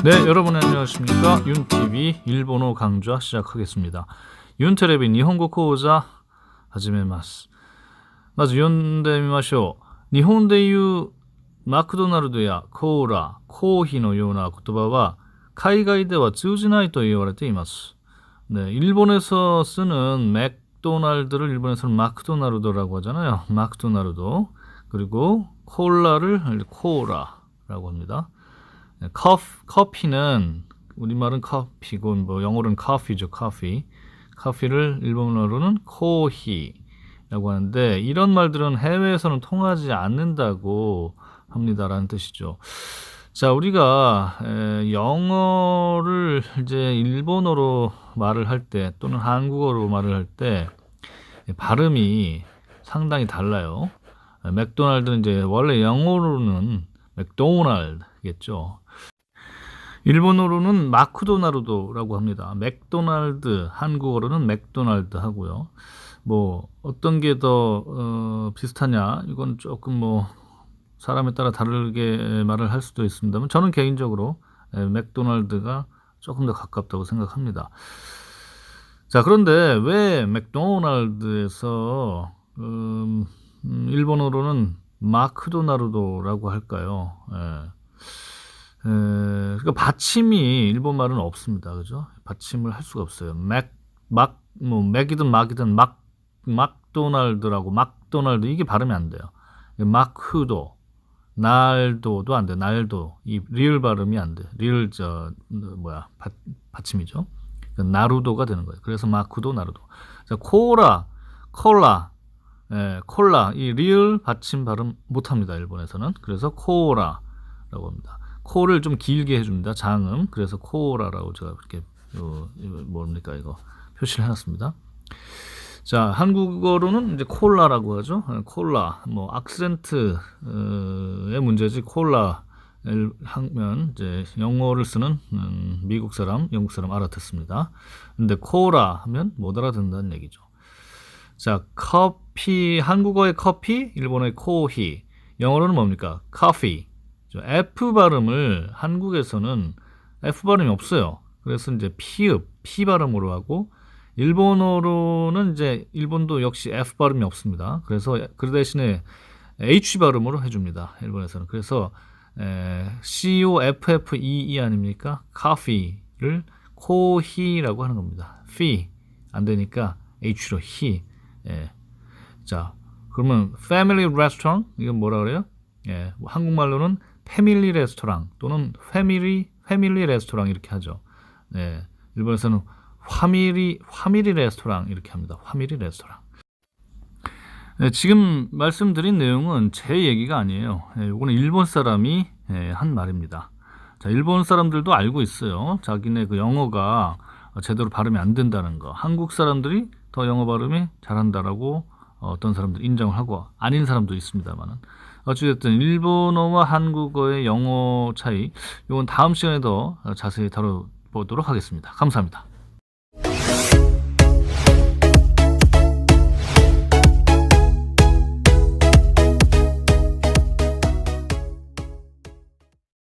네, 여러분 안녕하십니까? 윤TV 일본어 강좌 시작하겠습니다. 윤테레비 니혼고講座 始めます。まず読んでみましょう。日本でいうマクドナルドやコーラ、コーヒーのような言葉は海外では通じないと言われています。네, 일본에서 쓰는 맥도날드를 일본에서는 마크도나르도라고 하잖아요. 마크도나르도. 그리고 콜라를 코라라고 합니다. 네, 커피, 커피는 우리말은 커피고 뭐 영어로는 커피죠, 커피. 커피를 일본어로는 코히라고 하는데 이런 말들은 해외에서는 통하지 않는다고 합니다라는 뜻이죠. 자, 우리가 에, 영어를 이제 일본어로 말을 할 때 또는 한국어로 말을 할 때 발음이 상당히 달라요. 에, 맥도날드는 이제 원래 영어로는 맥도날드겠죠. 일본어로는 마크도나르도라고 합니다. 맥도날드, 한국어로는 맥도날드 하고요. 뭐 어떤 게더 어, 비슷하냐? 이건 조금 뭐 사람에 따라 다르게 말을 할 수도 있습니다만 저는 개인적으로 에, 맥도날드가 조금 더 가깝다고 생각합니다. 자 그런데 왜 맥도날드에서 음, 음, 일본어로는 마크 도나르도라고 할까요? 예. 에, 그러니까 받침이 일본 말은 없습니다. 그죠? 받침을 할 수가 없어요. 맥, 막, 뭐, 맥이든 막이든 막, 막도날드라고, 막도날드, 이게 발음이 안 돼요. 마크도, 날도도 안 돼. 날도. 이 리을 발음이 안 돼. 리을, 저, 뭐야, 받, 받침이죠. 그러니까 나루도가 되는 거예요. 그래서 마크도, 나루도. 자, 코라, 콜라, 예, 콜라. 이 리을 받침 발음 못 합니다. 일본에서는. 그래서 코라라고 합니다. 코를 좀 길게 해줍니다. 장음. 그래서 코라라고 제가 이렇게 어, 뭡니까 이거 표시를 해놨습니다. 자 한국어로는 이제 콜라라고 하죠. 어, 콜라 뭐 악센트의 문제지 콜라를 하면 이제 영어를 쓰는 음, 미국 사람, 영국 사람 알아듣습니다. 근데 코라 하면 못 알아듣는다는 얘기죠. 자 커피 한국어의 커피, 일본어의 코히, 영어로는 뭡니까? 커피. 저 F 발음을 한국에서는 F 발음이 없어요. 그래서 이제 피읍, P 발음으로 하고 일본어로는 이제 일본도 역시 F 발음이 없습니다. 그래서 그 대신에 H 발음으로 해줍니다. 일본에서는 그래서 에, C O F F E E 아닙니까? coffee를 코히라고 하는 겁니다. 피 안 되니까 H로 히. 예. 자 그러면 family restaurant 이건 뭐라 그래요? 예, 한국말로는 패밀리 레스토랑 또는 패밀리 패밀리 레스토랑 이렇게 하죠. 네, 일본에서는 화밀리 화밀리 레스토랑 이렇게 합니다. 화밀리 레스토랑. 네, 지금 말씀드린 내용은 제 얘기가 아니에요. 네, 이거는 일본 사람이 예, 한 말입니다. 자, 일본 사람들도 알고 있어요. 자기네 그 영어가 제대로 발음이 안 된다는 거. 한국 사람들이 더 영어 발음이 잘한다라고 어떤 사람들 인정을 하고 아닌 사람도 있습니다만은 어찌됐든 일본어와 한국어의 영어 차이 이건 다음 시간에 더 자세히 다뤄보도록 하겠습니다. 감사합니다.